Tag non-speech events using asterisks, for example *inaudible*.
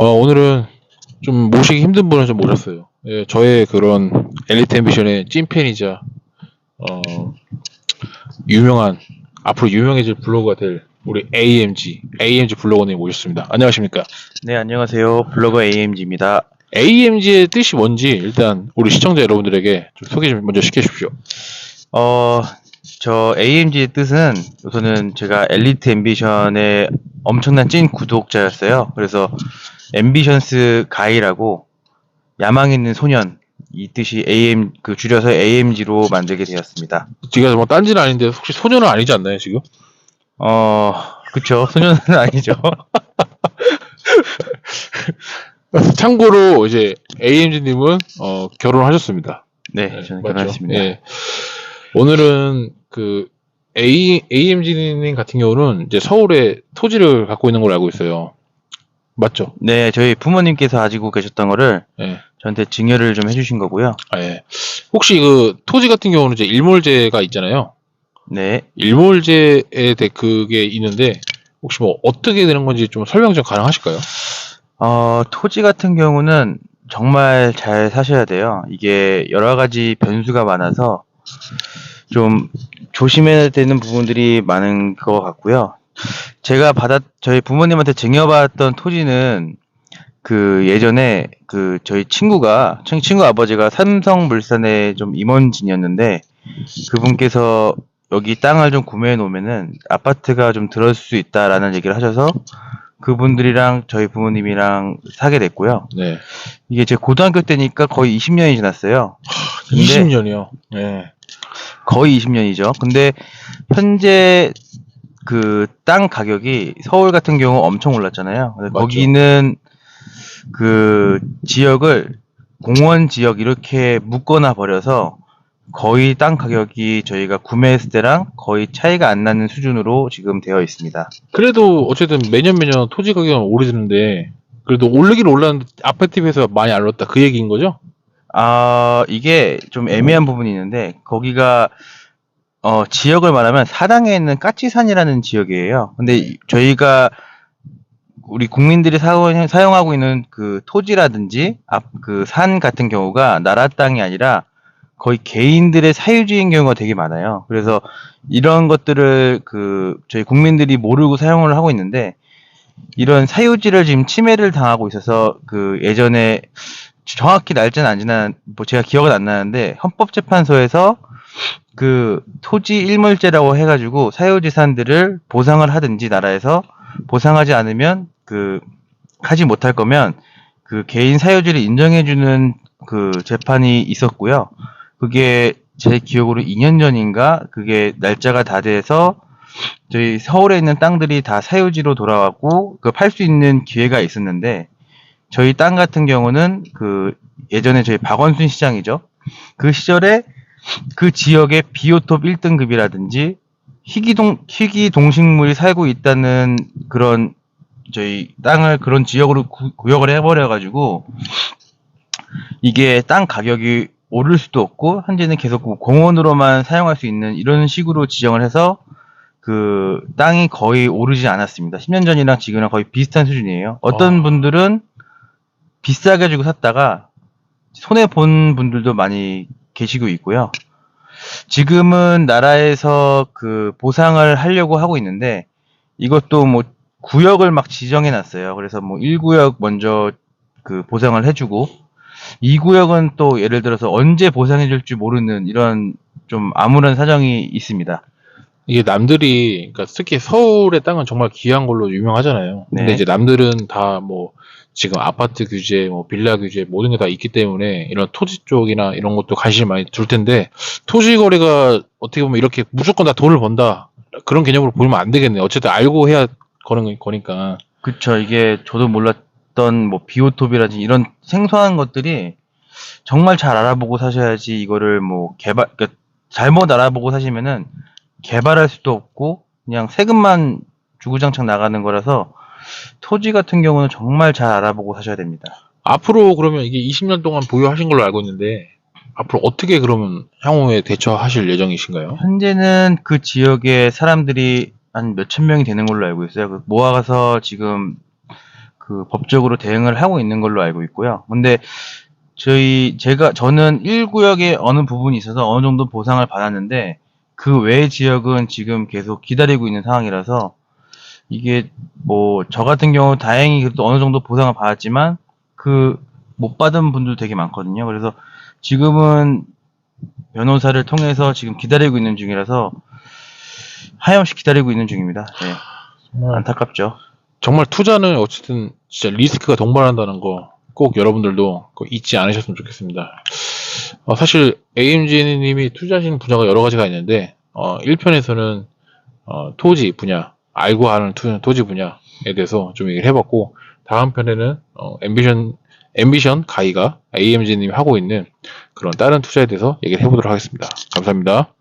어, 오늘은 좀 모시기 힘든 분을 좀 모셨어요. 예, 저의 그런 엘리트 앰비션의 찐팬이자, 어, 유명한, 앞으로 유명해질 블로거가 될 우리 AMG, AMG 블로거님 모셨습니다. 안녕하십니까? 네, 안녕하세요. 블로거 AMG입니다. AMG의 뜻이 뭔지 일단 우리 시청자 여러분들에게 좀 소개 좀 먼저 시켜주십시오. 어, 저 AMG의 뜻은 우선은 제가 엘리트 앰비션의 엄청난 찐 구독자였어요. 그래서 앰비션스 가이라고 야망 있는 소년 이 뜻이 AM 그 줄여서 AMG로 만들게 되었습니다. 지가 뭐 딴지는 아닌데 혹시 소년은 아니지 않나요 지금? 어, 그쵸. *laughs* 소년은 아니죠. *laughs* 참고로 이제 AMG님은 어, 결혼하셨습니다. 네, 저는 맞죠? 결혼했습니다. 예. 오늘은 그 A, AMG님 같은 경우는 이제 서울에 토지를 갖고 있는 걸로 알고 있어요. 맞죠? 네, 저희 부모님께서 가지고 계셨던 거를 예. 저한테 증여를 좀 해주신 거고요. 아, 예. 혹시 그 토지 같은 경우는 이제 일몰제가 있잖아요. 네, 일몰제에 대해 그게 있는데 혹시 뭐 어떻게 되는 건지 좀 설명 좀 가능하실까요? 어, 토지 같은 경우는 정말 잘 사셔야 돼요. 이게 여러 가지 변수가 많아서 좀 조심해야 되는 부분들이 많은 것 같고요. 제가 받았, 저희 부모님한테 증여받았던 토지는 그 예전에 그 저희 친구가, 친- 친구 아버지가 삼성물산의 좀 임원진이었는데 그분께서 여기 땅을 좀 구매해 놓으면은 아파트가 좀 들어올 수 있다라는 얘기를 하셔서 그분들이랑 저희 부모님이랑 사게 됐고요. 네. 이게 제 고등학교 때니까 거의 20년이 지났어요. 근데 20년이요. 네. 거의 20년이죠. 근데 현재 그 땅 가격이 서울 같은 경우 엄청 올랐잖아요. 근데 맞죠. 거기는 그 지역을 공원 지역 이렇게 묶거나 버려서 거의 땅 가격이 저희가 구매했을 때랑 거의 차이가 안 나는 수준으로 지금 되어 있습니다. 그래도 어쨌든 매년 매년 토지 가격은 오르지는데 그래도 올르긴 올랐는데 아파트 비해서 많이 안 올랐다 그 얘기인 거죠? 아, 이게 좀 애매한 부분이 있는데, 거기가, 어, 지역을 말하면 사당에 있는 까치산이라는 지역이에요. 근데 이- 저희가, 우리 국민들이 사용, 사용하고 있는 그 토지라든지, 앞, 그 산 같은 경우가 나라 땅이 아니라 거의 개인들의 사유지인 경우가 되게 많아요. 그래서 이런 것들을 그, 저희 국민들이 모르고 사용을 하고 있는데, 이런 사유지를 지금 침해를 당하고 있어서 그 예전에 정확히 날짜는 안 지난 뭐 제가 기억은 안 나는데 헌법재판소에서 그 토지 일몰제라고 해가지고 사유지산들을 보상을 하든지 나라에서 보상하지 않으면 그 하지 못할 거면 그 개인 사유지를 인정해주는 그 재판이 있었고요. 그게 제 기억으로 2년 전인가 그게 날짜가 다 돼서 저희 서울에 있는 땅들이 다 사유지로 돌아왔고 그 팔 수 있는 기회가 있었는데 저희 땅 같은 경우는 그 예전에 저희 박원순 시장이죠. 그 시절에 그 지역의 비오톱 1등급이라든지 희귀동 희귀 동식물이 살고 있다는 그런 저희 땅을 그런 지역으로 구, 구역을 해버려 가지고 이게 땅 가격이 오를 수도 없고 현재는 계속 그 공원으로만 사용할 수 있는 이런 식으로 지정을 해서 그 땅이 거의 오르지 않았습니다. 10년 전이랑 지금이랑 거의 비슷한 수준이에요. 어떤 아. 분들은 비싸게 주고 샀다가 손해 본 분들도 많이 계시고 있고요. 지금은 나라에서 그 보상을 하려고 하고 있는데 이것도 뭐 구역을 막 지정해 놨어요. 그래서 뭐 1구역 먼저 그 보상을 해주고 2구역은 또 예를 들어서 언제 보상해 줄지 모르는 이런 좀 암울한 사정이 있습니다. 이게 남들이 그러니까 특히 서울의 땅은 정말 귀한 걸로 유명하잖아요. 근데 네. 이제 남들은 다 뭐 지금 아파트 규제, 뭐 빌라 규제 모든 게 다 있기 때문에 이런 토지 쪽이나 이런 것도 관심을 많이 둘 텐데 토지 거래가 어떻게 보면 이렇게 무조건 다 돈을 번다 그런 개념으로 보면 안 되겠네요. 어쨌든 알고 해야 거는 거니까. 그쵸. 이게 저도 몰랐던 뭐 비오톱이라든지 이런 생소한 것들이 정말 잘 알아보고 사셔야지 이거를 뭐 개발, 그러니까 잘못 알아보고 사시면은 개발할 수도 없고 그냥 세금만 주구장창 나가는 거라서 토지 같은 경우는 정말 잘 알아보고 사셔야 됩니다. 앞으로 그러면 이게 20년 동안 보유하신 걸로 알고 있는데 앞으로 어떻게 그러면 향후에 대처하실 예정이신가요? 현재는 그 지역에 사람들이 한 몇천 명이 되는 걸로 알고 있어요. 그 모아가서 지금 그그 법적으로 대응을 하고 있는 걸로 알고 있고요. 근데 저희 제가 저는 1구역에 어느 부분이 있어서 어느 정도 보상을 받았는데 그 외 지역은 지금 계속 기다리고 있는 상황이라서 이게 뭐 저 같은 경우 다행히 그래도 어느 정도 보상을 받았지만 그 못 받은 분들 되게 많거든요. 그래서 지금은 변호사를 통해서 지금 기다리고 있는 중이라서 하염없이 기다리고 있는 중입니다. 네, 정말, 안타깝죠. 정말 투자는 어쨌든 진짜 리스크가 동반한다는 거 꼭 여러분들도 꼭 잊지 않으셨으면 좋겠습니다. 어, 사실 AMG님이 투자하시는 분야가 여러 가지가 있는데 어, 1편에서는 어, 토지 분야 알고 하는 투, 토지 분야에 대해서 좀 얘기를 해봤고 다음 편에는 어, 앰비션 앰비션 가이가 AMG님이 하고 있는 그런 다른 투자에 대해서 얘기를 해보도록 하겠습니다. 감사합니다.